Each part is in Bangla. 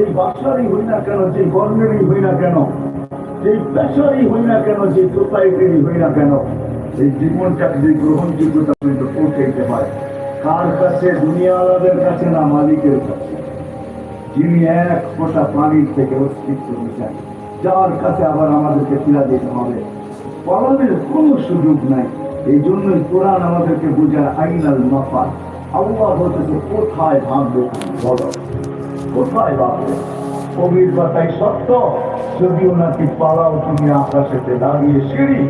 যেই বাসারই হই না কেন, যেই বর্ণেরই হই না কেন, যেই পেশারই হই না কেন যে সোসাইটিরই হই না কেন, এই জীবনটাকে যে গ্রহণযোগ্যতা পর্যন্ত পৌঁছাইতে হয়, কার কাছে? দুনিয়াওয়ালাদের কাছে না মালিকের কাছে? যিনি এক ফোঁটা পানির থেকে অস্তিত্ব দিচ্ছেন যার কাছে আবার আমাদেরকে ফিরা দিতে হবে। পালনের কোনো সুযোগ নাই। এই জন্যই কোরআন আমাদেরকে বোঝায় আইনাল মাফা আল্লাহ বলতেছে, কোথায় ভাববে বলো। কোথায় ভাববে কবির কথাই সত্য। যদিও নাকি পালাও তুমি আকাশেতে দাঁড়িয়ে সিঁড়ি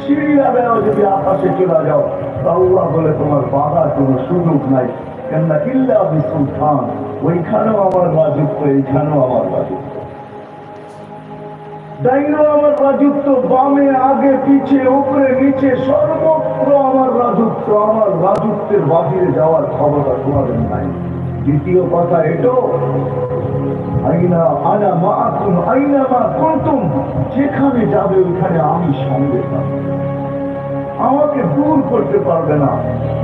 সিঁড়ি লাগাও যদি আকাশে চলে যাও, তা বলে তোমার বাধার কোনো সুযোগ নাই। কেননা ইল্লা সুলতান, ওইখানেও আমার রাজত্ব, এইখানেও আমার রাজত্ব। আমার রাজত্ব, বামে, আগে, পিছে, উপরে, নিচে, সর্বত্র আমার রাজত্ব, আমার রাজত্বের বাহিরে যাওয়ার ক্ষমতা তোমাদের নাই। দ্বিতীয় কথা এটো, আইনা আনা মা তুম আইনা মা কুন্তুম, যেখানে যাবে ওইখানে আমি সঙ্গে আমাকে দূর করতে পারবে না।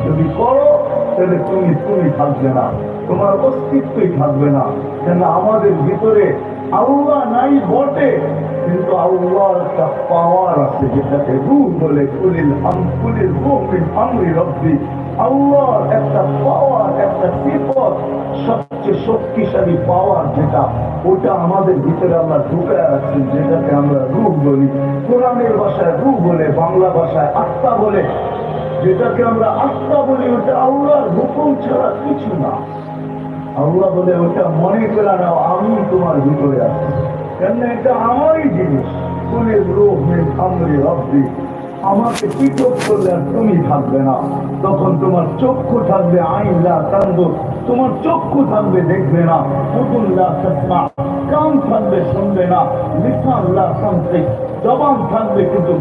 যদি করো, তাহলে তুমি তুমি থাকবে না। তোমার অস্তিত্বই থাকবে না। কেন আমাদের ভিতরে আল্লাহ নাই বটে। কিন্তু আল্লাহর একটা পাওয়ার আছে যেটাকে রূপ বলে কুলিল আম কুলিল রূপিন আমরি রব্বি। আল্লাহর একটা পাওয়ার, একটা বিপদ সবচেয়ে শক্তিশালী পাওয়ার যেটা, ওটা আমাদের ভিতরে আমরা ঢুকে রাখছি যেটাকে আমরা রূপ বলি। কোরআনের ভাষায় রূপ বলে, বাংলা ভাষায় আত্মা বলে। যেটাকে আমরা আত্মা বলি, ওটা আল্লাহর হুকুম ছাড়া কিছু না। আল্লাহ বলে, ওটা মনে করে নাও, আমি তোমার ভিতরে আছি। এটা আমারই জিনিস? আমাকে করলে তুমি থাকবে না? তখন তোমার চক্ষু থাকবে আইনলা তোমার চক্ষু থাকবে দেখবে না কান থাকবে শুনবে না জবান থাকবে কিন্তু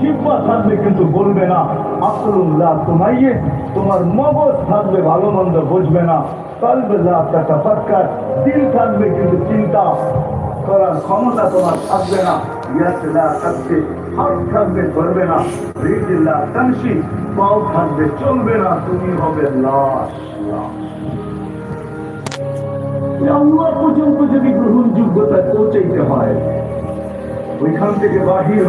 জিব্বা থাকবে কিন্তু বলবে না আসলুল্লাহ তোমাইয়ে, তোমার মগজ থাকবে ভালো মন্দ বুঝবে না কলবেল্লাহ তাফাক্কার দিল থাকবে কিন্তু চিন্তা ক্ষমতা তোমার থাকবে না। থাকবে হাত থাকবে, ধরবে না। রিজিল্লা কানসি পাও থাকবে, চলবে না। তুমি হবে লাশ পর্যন্ত যদি গ্রহণযোগ্যতা পৌঁছাইতে হয়, ওইখান থেকে বাহির